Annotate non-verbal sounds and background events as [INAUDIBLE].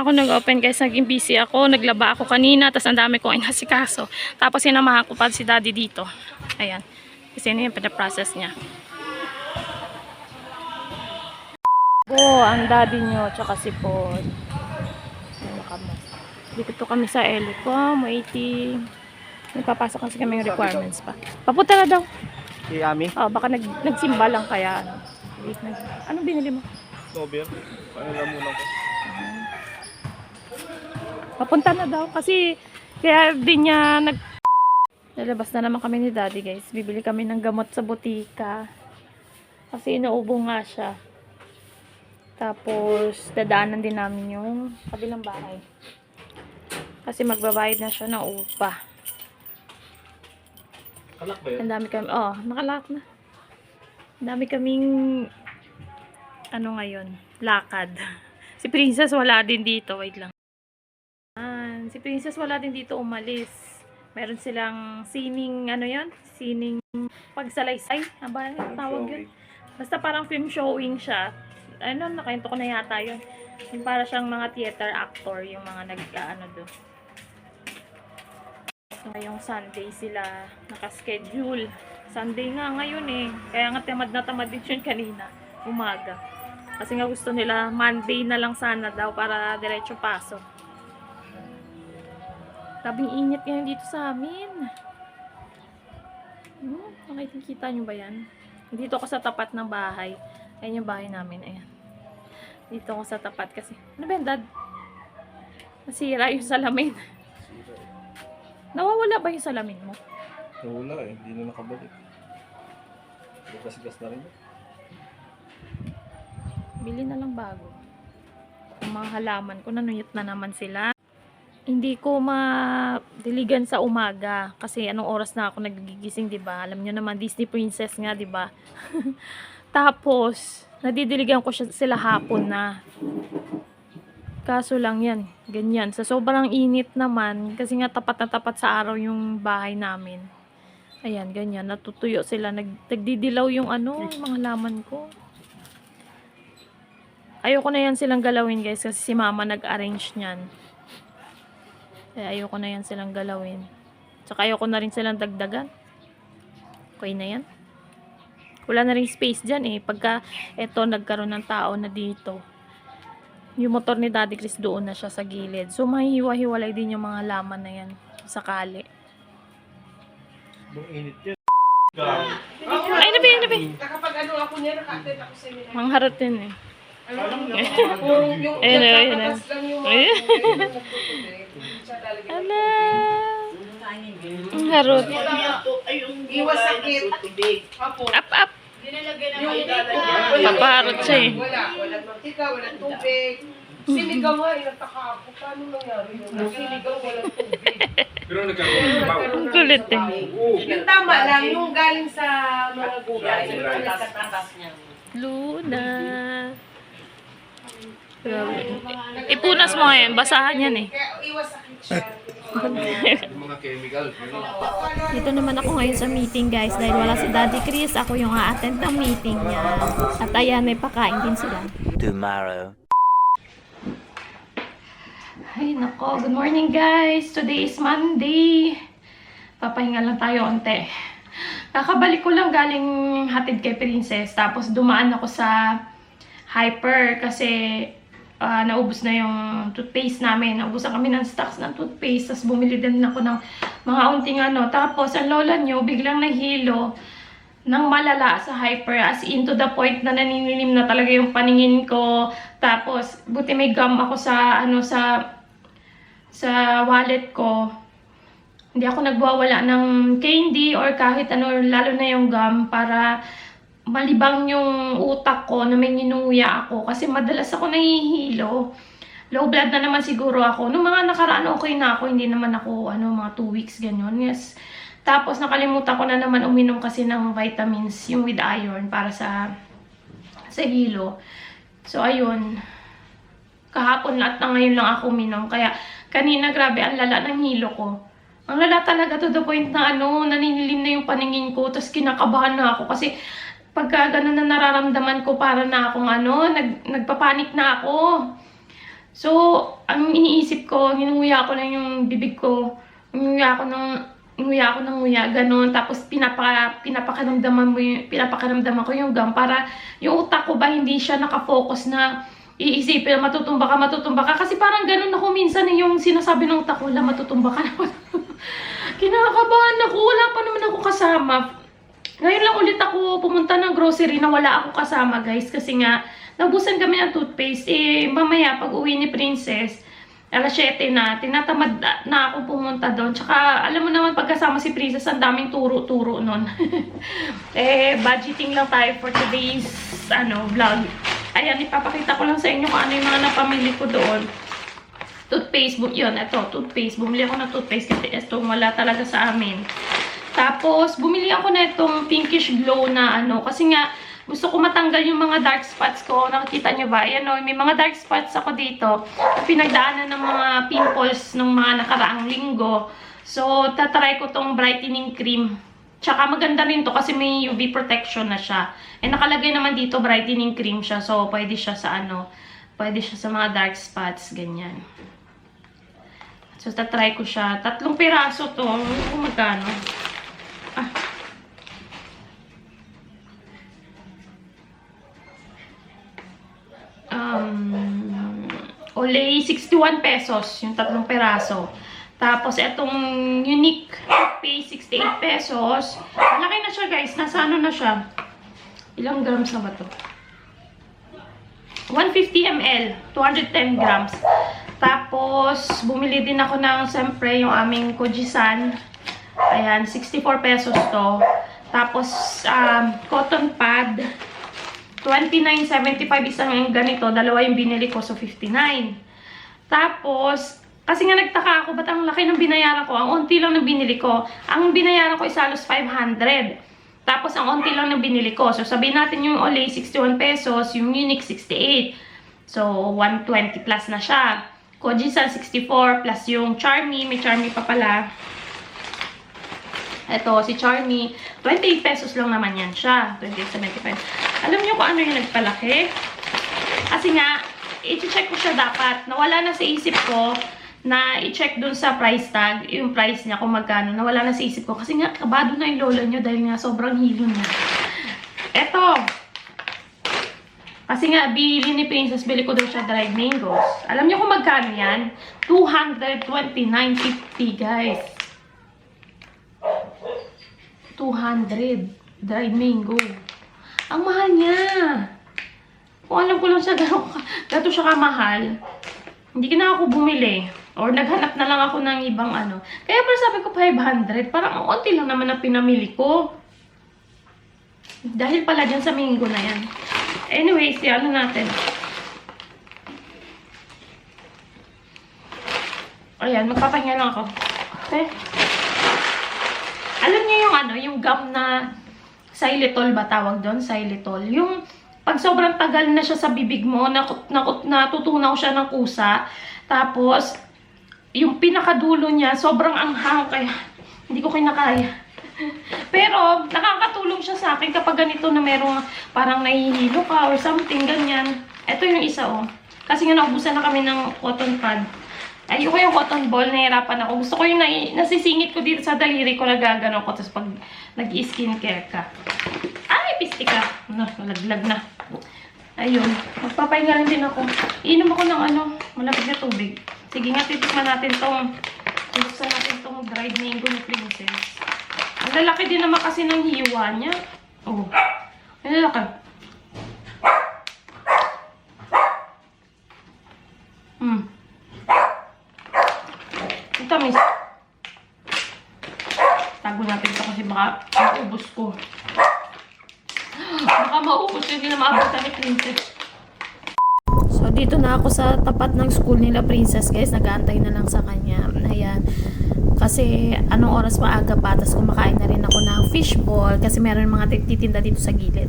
na ako nag-open guys. Naging busy ako. Naglaba ako kanina. Tapos ang dami kong inasikaso. Tapos sinamahan ko pa si daddy dito. Ayan. Kasi yun yung pinaprocess niya. Oh, ang daddy nyo. Tsaka si Paul. Ano kami? Dito kami sa Elicom. Waiting. Nagpapasok kasi kami yung requirements pa. Papunta na daw. Si Ami? Oh, baka nag nagsimba lang kaya. ano. Wait na. Anong binili mo? Sober. Paano lang muna ko? Papunta na daw kasi kaya din niya nag Lalabas na naman kami ni Daddy guys. Bibili kami ng gamot sa butika. Kasi inuubo nga siya. Tapos dadaanan din namin yung kabilang bahay. Kasi magbabayad na siya ng upa. Kalak ba yun? Ang dami kami, oh, nakalak na. Ang dami kaming, ano ngayon, lakad. [LAUGHS] Si Princess wala din dito, wait lang. Si Princess wala din dito umalis. Meron silang sining, ano yon Sining pagsalaysay. Ano ba tawag yun? Basta parang film showing siya. Ano, nakainto ko na yata yun. Yung para siyang mga theater actor, yung mga nag, ano doon. Ngayong Sunday sila nakaschedule. Sunday nga ngayon eh. Kaya nga tamad na tamad din yun kanina. Umaga. Kasi nga gusto nila Monday na lang sana daw para diretso pasok. Tabing init ngayon dito sa amin. Hmm, nakikita nyo ba yan? Dito ako sa tapat ng bahay. Ayan yung bahay namin. Ayan. Dito ako sa tapat kasi. Ano ba yan, dad? Nasira yung salamin. Nawawala ba yung salamin mo? Wala eh. Hindi na nakabalik. Gas-gas na rin. Bili na lang bago. Ang mga halaman ko, nanuyot na naman sila. Hindi ko madiligan sa umaga kasi anong oras na ako nagigising, 'di ba? Alam niyo naman Disney princess nga, 'di ba? [LAUGHS] Tapos nadidiligan ko siya, sila hapon na. Kaso lang 'yan, ganyan. Sa sobrang init naman kasi nga tapat na tapat sa araw yung bahay namin. Ayan, ganyan. Natutuyo sila. Nag, nagdidilaw yung ano, mga laman ko. Ayoko na yan silang galawin guys kasi si mama nag-arrange niyan. Kaya ayoko na yan silang galawin. Tsaka ayoko na rin silang dagdagan. Okay na yan. Wala na rin space dyan eh. Pagka eto nagkaroon ng tao na dito. Yung motor ni Daddy Chris doon na siya sa gilid. So mahihiwa-hiwalay din yung mga laman na yan. Sakali. Nung init yan. Ay, nabi, nabi. Nakapag ano ako niya, naka-attend ako sa seminar. Mangharot din eh. Alam mo, yung, [LAUGHS] yung Ayun, ayun, ayun. nagkakatas lang yung yung nagtutubig. Siya lalagyan ng Ala. Ang harot. Iwas sakit. Up, up. Yung Paparot siya eh. Wala, walang mantika, walang tubig. Sinigaw nga, nagtaka ako. Paano nangyari yun? Sinigaw, walang tubig. [LAUGHS] Pero nagkaroon ng bawo. Ang kulit eh. Yung tama lang, yung galing sa mga gulay. Yung nagkatatas niya. Luna. Grabe. Ipunas mo ngayon. Basahan yan eh. Iwas sakit siya. Mga chemical. Dito naman ako ngayon sa meeting guys. Dahil wala si Daddy Chris. Ako yung a-attend ng meeting niya. At ayan, may pakain din sila. tomorrow. Ay, nako. Good morning, guys. Today is Monday. Papahinga lang tayo onte. Kakabalik ko lang galing hatid kay Princess. Tapos dumaan ako sa Hyper kasi ah, naubos na yung toothpaste namin. Naubusan kami ng stocks ng toothpaste. Tapos bumili din ako ng mga unting ano. Tapos ang lola nyo biglang nahilo ng malala sa hyper as in to the point na naninilim na talaga yung paningin ko. Tapos, buti may gum ako sa, ano, sa, sa wallet ko. Hindi ako nagwawala ng candy or kahit ano, lalo na yung gum para malibang yung utak ko na may nginuya ako. Kasi madalas ako nahihilo. Low blood na naman siguro ako. Nung mga nakaraan, okay na ako. Hindi naman ako, ano, mga 2 weeks, ganyan. Yes. Tapos, nakalimutan ko na naman uminom kasi ng vitamins, yung with iron, para sa, sa hilo. So, ayun. Kahapon at na ngayon lang ako uminom. Kaya, kanina, grabe, ang lala ng hilo ko. Ang lala talaga to the point na ano, naninilim na yung paningin ko. Tapos, kinakabahan na ako kasi pagka ganun na nararamdaman ko, para na akong ano, nag, nagpapanik na ako. So, ang iniisip ko, nginunguya ko lang yung bibig ko. Nginunguya ko ng nguya ako ng nguya, ganun. Tapos pinapa, pinapakaramdaman mo yung, pinapakaramdaman ko yung gum para yung utak ko ba hindi siya nakafocus na iisipin, matutumba ka, matutumba ka. Kasi parang ganun ako minsan eh, yung sinasabi ng utak ko, la, matutumba ka na. [LAUGHS] Kinakabahan ako, wala pa naman ako kasama. Ngayon lang ulit ako pumunta ng grocery na wala ako kasama guys kasi nga nabusan kami ng toothpaste. Eh mamaya pag uwi ni Princess, alas 7 na, tinatamad na- ako pumunta doon. Tsaka alam mo naman pagkasama si Princess, ang daming turo-turo nun. [LAUGHS] eh budgeting lang tayo for today's ano vlog. Ayan, ipapakita ko lang sa inyo kung ano yung mga napamili ko doon. Toothpaste, yun, ito, toothpaste. Bumili ako ng toothpaste kasi ito wala talaga sa amin. Tapos, bumili ako na itong pinkish glow na ano, kasi nga, gusto ko matanggal yung mga dark spots ko. Nakikita nyo ba? Ayan o, may mga dark spots ako dito. Pinagdaanan ng mga pimples ng mga nakaraang linggo. So, tatry ko tong brightening cream. Tsaka maganda rin to kasi may UV protection na siya. Eh, nakalagay naman dito brightening cream siya. So, pwede siya sa ano, pwede siya sa mga dark spots, ganyan. So, tatry ko siya. Tatlong piraso to. Ko magkano. Olay, 61 pesos. Yung tatlong piraso. Tapos, itong unique pay 68 pesos. Malaki na siya, guys. Nasa ano na siya? Ilang grams na ba to? 150 ml, 210 grams. Tapos, bumili din ako ng, siyempre, yung aming Kojisan. Ayan, 64 pesos to. Tapos, um, cotton pad. 29.75 isang ganito. Dalawa yung binili ko, so 59. Tapos, kasi nga nagtaka ako, ba't ang laki ng binayaran ko? Ang unti lang ng binili ko. Ang binayaran ko is halos 500. Tapos, ang unti lang ng binili ko. So, sabihin natin yung Olay, 61 pesos. Yung Unique, 68. So, 120 plus na siya. Kojisan, 64 plus yung Charmy. May Charmy pa pala. Ito, si Charmy. 28 pesos lang naman yan siya. 28.75. Alam niyo kung ano yung nagpalaki? Kasi nga, i-check ko siya dapat. Nawala na sa isip ko na i-check dun sa price tag, yung price niya kung magkano. Nawala na sa isip ko. Kasi nga, kabado na yung lola niyo dahil nga sobrang hilo niya. Eto. Kasi nga, bili ni Princess, bili ko daw siya dried mangoes. Alam niyo kung magkano yan? 229.50, guys. 200 dried mango. Ang mahal niya. Kung alam ko lang siya [LAUGHS] ka, gato siya kamahal, hindi ka na ako bumili. Or naghanap na lang ako ng ibang ano. Kaya pala sabi ko 500. Parang ang onti lang naman na pinamili ko. Dahil pala dyan sa minggo na yan. Anyways, ano natin. Ayan, magpapahinga lang ako. Okay? Alam niyo yung ano, yung gum na xylitol ba tawag doon? Xylitol. Yung pag sobrang tagal na siya sa bibig mo, nakut, nakut, natutunaw siya ng kusa, tapos yung pinakadulo niya, sobrang anghang, kaya hindi ko kinakaya. Pero, nakakatulong siya sa akin kapag ganito na merong parang nahihilo ka or something, ganyan. Ito yung isa, oh. Kasi nga naubusan na kami ng cotton pad. Ayoko yung cotton ball, nahirapan ako. Gusto ko yung nai- nasisingit ko dito sa daliri ko, nagagano ko. Tapos pag nag-skincare ka. Ay, pisti ka. Ano, nalaglag na. Ayun. Magpapahinga lang din ako. Iinom ako ng ano, malapit na tubig. Sige nga, titikman natin tong, titikman natin tong dried mango ni Princess. Ang lalaki din naman kasi ng hiwa niya. Oh. Ang lalaki. Hmm. Ang tamis. Tago natin ito kasi baka maubos ko. Baka maubos yun, hindi na ni Princess. So, dito na ako sa tapat ng school nila, Princess, guys. Nag-aantay na lang sa kanya. Ayan. Kasi, anong oras maaga pa, tapos kumakain na rin ako ng fishball kasi meron mga titinda dito sa gilid.